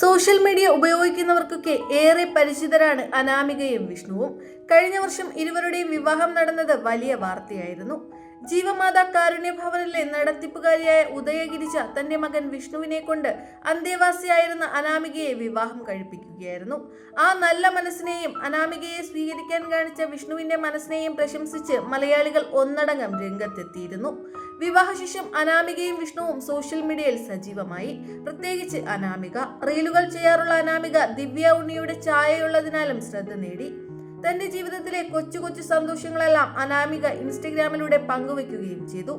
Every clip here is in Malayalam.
സോഷ്യൽ മീഡിയ ഉപയോഗിക്കുന്നവർക്കൊക്കെ ഏറെ പരിചിതരാണ് അനാമികയും വിഷ്ണുവും. കഴിഞ്ഞ വർഷം ഇരുവരുടെയും വിവാഹം നടന്നത് വലിയ വാർത്തയായിരുന്നു. ജീവമാതാ കാരുണ്യഭവനിലെ നടത്തിപ്പുകാരിയായ ഉദയഗിരിജ തന്റെ മകൻ വിഷ്ണുവിനെ കൊണ്ട് അന്തേവാസിയായിരുന്ന അനാമികയെ വിവാഹം കഴിപ്പിക്കുകയായിരുന്നു. ആ നല്ല മനസ്സിനെയും അനാമികയെ സ്വീകരിക്കാൻ കാണിച്ച വിഷ്ണുവിന്റെ മനസ്സിനെയും പ്രശംസിച്ച് മലയാളികൾ ഒന്നടങ്കം രംഗത്തെത്തിയിരുന്നു. വിവാഹശേഷം അനാമികയും വിഷ്ണുവും സോഷ്യൽ മീഡിയയിൽ സജീവമായി. പ്രത്യേകിച്ച് അനാമിക. റീലുകൾ ചെയ്യാറുള്ള അനാമിക ദിവ്യ ഉണ്ണിയുടെ ചായയുള്ളതിനാലും ശ്രദ്ധ നേടി. തന്റെ ജീവിതത്തിലെ കൊച്ചു കൊച്ചു സന്തോഷങ്ങളെല്ലാം അനാമിക ഇൻസ്റ്റഗ്രാമിലൂടെ പങ്കുവെക്കുകയും ചെയ്തു.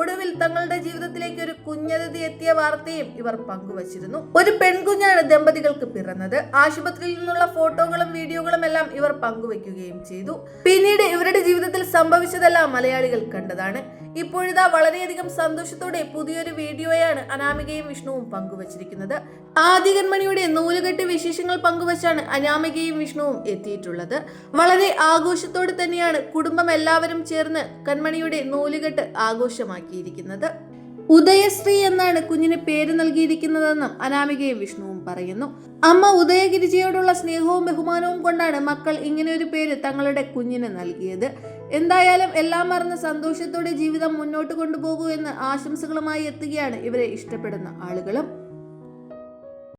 ഒടുവിൽ തങ്ങളുടെ ജീവിതത്തിലേക്ക് ഒരു കുഞ്ഞതിഥി എത്തിയ വാർത്തയും ഇവർ പങ്കുവച്ചിരുന്നു. ഒരു പെൺകുഞ്ഞാണ് ദമ്പതികൾക്ക് പിറന്നത്. ആശുപത്രിയിൽ നിന്നുള്ള ഫോട്ടോകളും വീഡിയോകളും എല്ലാം ഇവർ പങ്കുവെക്കുകയും ചെയ്തു. പിന്നീട് ഇവരുടെ ജീവിതത്തിൽ സംഭവിച്ചതെല്ലാം മലയാളികൾ കണ്ടതാണ്. ഇപ്പോഴിതാ വളരെയധികം സന്തോഷത്തോടെ പുതിയൊരു വീഡിയോയാണ് അനാമികയും വിഷ്ണുവും പങ്കുവച്ചിരിക്കുന്നത്. ആദികൻമണിയുടെ നൂലുകെട്ട് വിശേഷങ്ങൾ പങ്കുവച്ചാണ് അനാമികയും വിഷ്ണുവും എത്തിയിട്ടുള്ളത്. വളരെ ആഘോഷത്തോടെ തന്നെയാണ് കുടുംബം എല്ലാവരും ചേർന്ന് കൺമണിയുടെ നൂലുകെട്ട് ആഘോഷമാക്കിയിരിക്കുന്നത്. ഉദയശ്രീ എന്നാണ് കുഞ്ഞിന് പേര് നൽകിയിരിക്കുന്നതെന്നും അനാമികയും വിഷ്ണുവും പറയുന്നു. അമ്മ ഉദയഗിരിജയോടുള്ള സ്നേഹവും ബഹുമാനവും കൊണ്ടാണ് മക്കൾ ഇങ്ങനെ ഒരു പേര് തങ്ങളുടെ കുഞ്ഞിന് നൽകിയത്. എന്തായാലും എല്ലാം മറന്ന് സന്തോഷത്തോടെ ജീവിതം മുന്നോട്ട് കൊണ്ടുപോകൂ എന്ന് ആശംസകളുമായി എത്തുകയാണ് ഇവരെ ഇഷ്ടപ്പെടുന്ന ആളുകളും.